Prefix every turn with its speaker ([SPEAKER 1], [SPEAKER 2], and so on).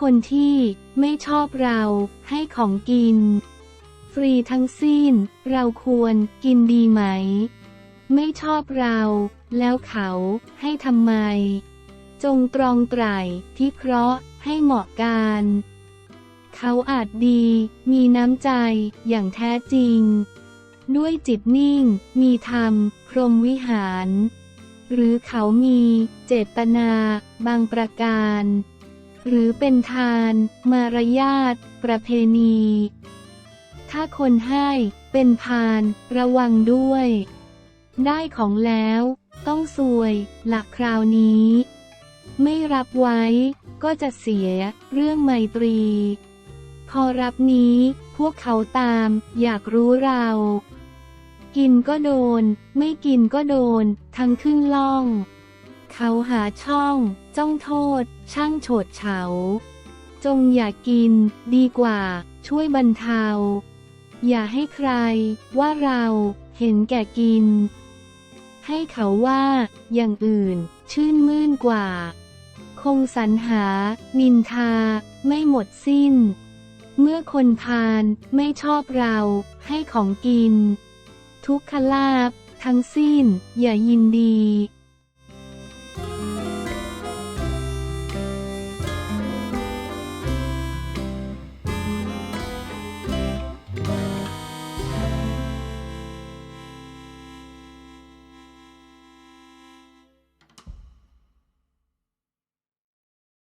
[SPEAKER 1] คนที่ไม่ชอบเราให้ของกิน ฟรีทั้งสิ้น เราควรกินดีไหม ไม่ชอบเรา แล้วเขาให้ทำไม จงตรองไตรที่เคราะห์ให้เหมาะการ เขาอาจดี มีน้ำใจอย่างแท้จริง ด้วยจิตนิ่ง มีธรรม พรหมวิหาร หรือเขามีเจตนาบางประการ หรือเป็นทาน มารยาท ประเพณี ถ้าคนให้เป็นพานระวังด้วย ได้ของแล้ว ต้องซวยหลักคราวนี้ ไม่รับไว้ก็จะเสียเรื่องไมตรี พอรับนี้พวกเขาตามอยากรู้เรา กินก็โดน ไม่กินก็โดน ทั้งขึ้นล่อง เขาหาช่อง จ้องโทษ ช่างโฉดเฉา จงอย่ากิน ดีกว่า ช่วยบรรเทา อย่าให้ใคร ว่าเราเห็นแก่กิน ให้เขาว่า อย่างอื่น ชื่นมื่นกว่า คงสรรหา นินทา ไม่หมดสิ้น เมื่อคนพาลไม่ชอบเรา ให้ของกิน ทุกขลาบ ทั้งสิ้น อย่ายินดี